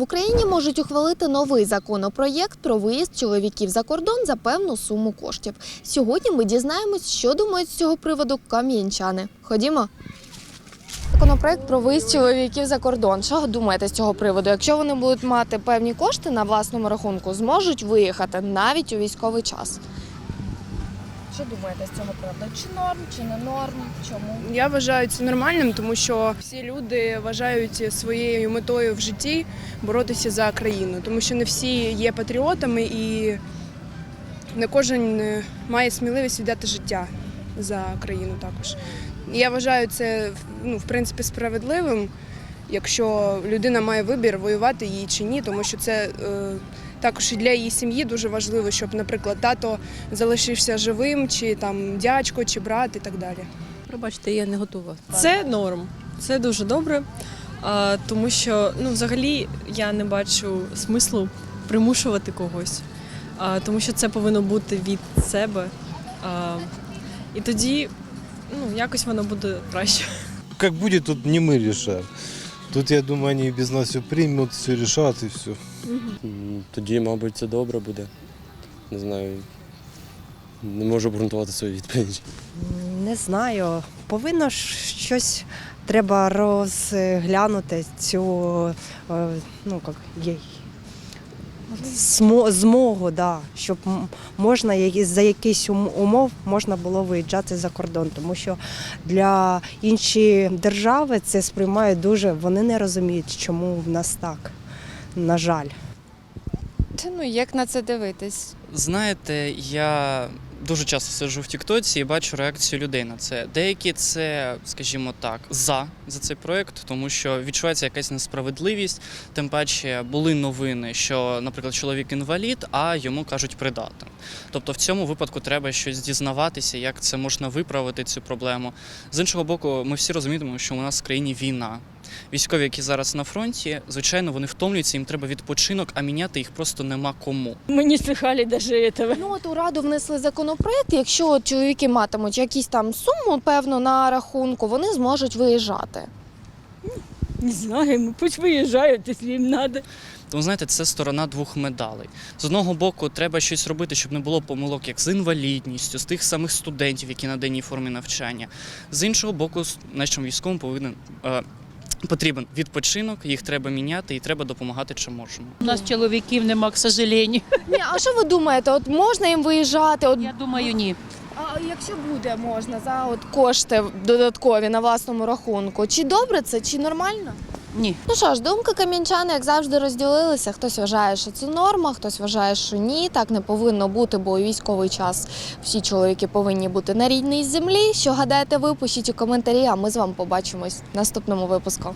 В Україні можуть ухвалити новий законопроєкт про виїзд чоловіків за кордон за певну суму коштів. Сьогодні ми дізнаємось, що думають з цього приводу кам'янчани. Ходімо. Законопроект про виїзд чоловіків за кордон. Що думаєте з цього приводу? Якщо вони будуть мати певні кошти на власному рахунку, зможуть виїхати навіть у військовий час. Що думаєте з цього приводу? Чи норм, чи не норм? Чому? Я вважаю це нормальним, тому що всі люди вважають своєю метою в житті боротися за країну, тому що не всі є патріотами і не кожен е, має сміливість віддати життя за країну також. Я вважаю це ну, в принципі справедливим, якщо людина має вибір воювати їй чи ні, тому що це е, також і для її сім'ї дуже важливо, щоб, наприклад, тато залишився живим, чи там дядько, чи брат і так далі. Пробачте, я не готова. Це норм, це дуже добре, а, тому що ну, взагалі я не бачу смислу примушувати когось, а, тому що це повинно бути від себе. А, і тоді ну, якось воно буде краще. Как будет, тут не мы решаем. Тут, я думаю, вони без нас все приймуть, все решат и все. Тоді, мабуть, це добре буде. Не знаю. Не можу обґрунтувати свою відповідь. Не знаю. Повинно ж щось треба розглянути цю е, ну, як, є, змогу, да, щоб можна за якісь умов можна було виїжджати за кордон. Тому що для інші держави це сприймає дуже, вони не розуміють, чому в нас так. На жаль. Та ну як на це дивитись? Знаєте, я дуже часто сиджу в Тіктоці і бачу реакцію людей на це. Деякі це, скажімо так, за за цей проект, тому що відчувається якась несправедливість. Тим паче були новини, що, наприклад, чоловік інвалід, а йому кажуть придатним. Тобто в цьому випадку треба щось дізнаватися, як це можна виправити цю проблему. З іншого боку, ми всі розуміємо, що у нас в країні війна. Військові, які зараз на фронті, звичайно, вони втомлюються, їм треба відпочинок, а міняти їх просто нема кому. Мы не слыхали даже этого. Ну от у раду внесли законопроект. Якщо от чоловіки матимуть якісь там суму, певно, на рахунку, вони зможуть виїжджати. Не знаю, пусть выезжают, если им надо. Тому знаєте, це сторона двох медалей. З одного боку, треба щось робити, щоб не було помилок як з інвалідністю, з тих самих студентів, які на денній формі навчання. З іншого боку, с- нашим військовим повинен. Е, Потрібен відпочинок, їх треба міняти і треба допомагати, чи можемо. У нас чоловіків нема, к сожалению. Ні, а що ви думаєте? От можна їм виїжджати? От Я думаю, ні. а якщо буде можна за от кошти додаткові на власному рахунку, чи добре це, чи нормально? Ні. Ну що ж, думки кам'янчани, як завжди, розділилися. Хтось вважає, що це норма, хтось вважає, що ні, так не повинно бути, бо у військовий час всі чоловіки повинні бути на рідній землі. Що гадаєте ви, пишіть у коментарі, а ми з вами побачимось в наступному випуску.